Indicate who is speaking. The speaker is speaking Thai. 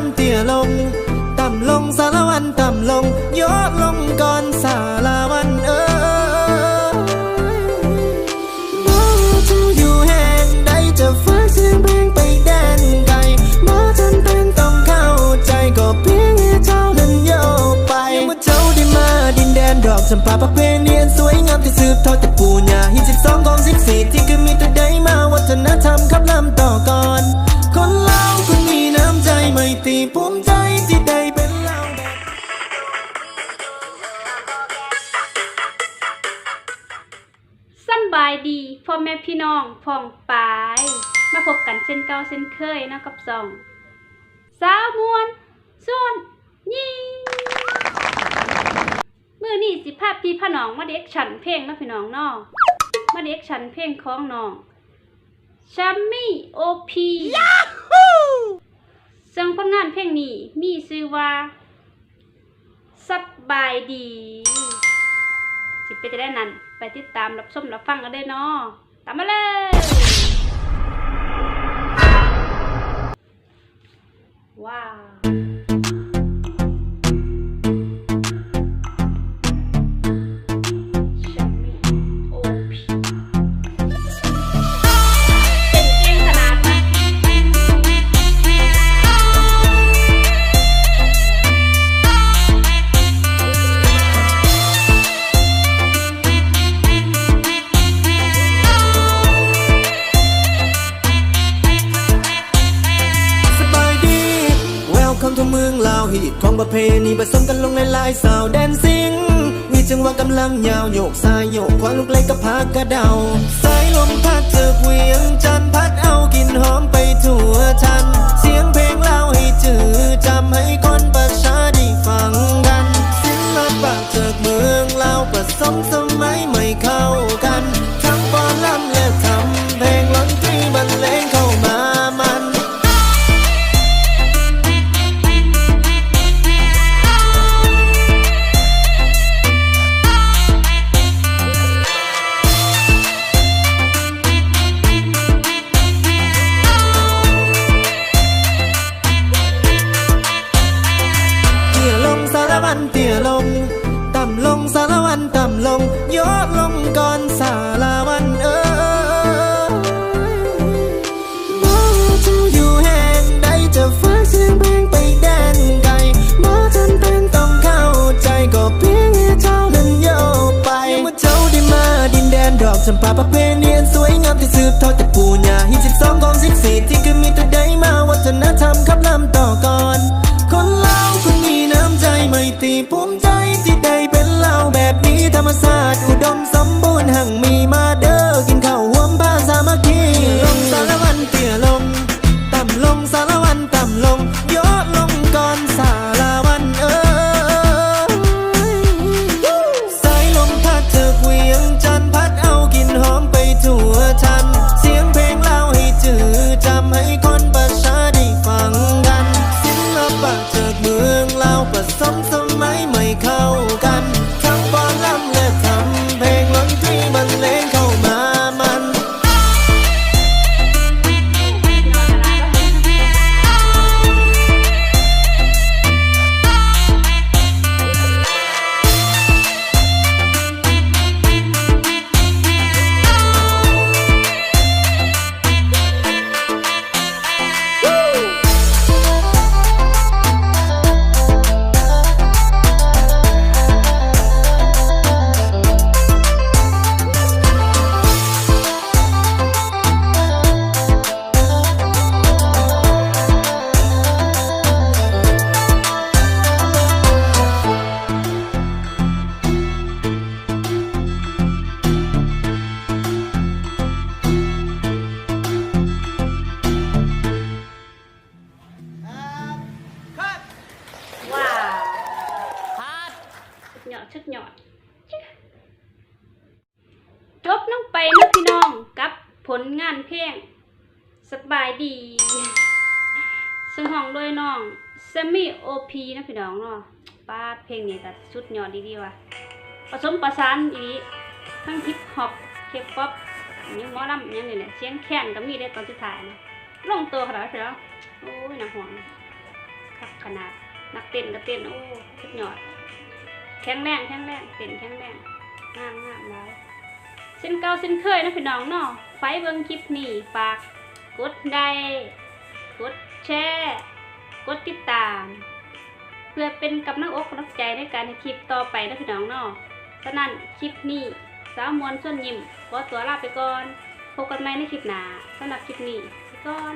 Speaker 1: วันเตี้ยลง ต่ำลงสารวันต่ำลงยอดลงก่อนสารวันเออบ่จะอยู่แห่งใดจะฝากเสียงเพลงไปแดนไกลบ่จำเป็นต้องเข้าใจก็เพียงเจ้านั้นโยไปเมื่อเจ้าได้มาดินแดนดอกจำปาประเพณีอันสวยงามที่สืบทอด ใจไม่ตีภูมิใจที่ได้เป็นเล่าแบบ
Speaker 2: สบายดีพ่อแม่พี่น้องพ่องปาย มาพบกันเช่นเก่าเช่นเคยนะกับสอง สาวมวนส่วนยิงมือนี่สิภาพพี่พ่อน้องมาเด็กฉันเพลงนะพี่น้องนาะมาเด็กฉันเพลงของน้องชัมมี่โอพี ซึ่งผลงานเพลงนี้มีชื่อว่าสบายดี สิไปจะได้นั้น ไปติดตามรับชมรับฟังกันได้เนาะตามมาเลย
Speaker 1: ฮีตของประเพณีผสมกันลงในลายสาวแดนซิงมีจังหวะกำลังยาวโยกซ้ายโยกขวาลูกเล็กกับพากกระเดาสายลมพัดเจอเวียงจันพัดเอากินหอมไปทั่วทัน เสียงเพลงเล่าให้จือจำให้คน จำปาประเพณีอันสวยงามที่สืบทอดจากปู่ย่าหินสิบสองกองสิบสี่ที่คือมีแต่ใดมาวัฒนธรรมขับลำต่อก่อน คนเล่าคนมีน้ำใจไม่ตีภูมิใจที่ได้เป็นเล่าแบบนี้ธรรมศาสตร์อุดมสมบูรณ์หั่ง ลงานเพลงสบา
Speaker 2: ยดีซึ่งห้องโดยน้องเซมี่โอพีนะพี่น้องเนาะป้าดเพลงนี้ก็ชุดยอดดีๆว่ะผสมประสานดีทั้งฮิปฮอปเคป๊อปนี่มอลำยังนี่แหละเสียงแค้นก็มีได้ตอนสุดท้ายนะลงตัวขนาดเชียวโอ้ยน่าห่วงคักขนาดนักเต้นก็เต้นโอ้สุดยอดแข็งแรงแข็งแรงเต้นแข็งแรงงามงามหลายเส้นเก่าเส้นเคยนะพี่น้องเนาะ ไฟเบิ่งคลิปนี้ฝาก กดไลค์กดแชร์กดติดตาม เพื่อเป็นกำลังอกกำลังใจในการให้คลิปต่อไปนะพี่น้องเนาะฉะนั้นคลิปนี้สาวมวลส่วนยิ้มขอตัวลาไปก่อนพบกันใหม่ในคลิปหน้าสำหรับคลิปนี้ไปก่อน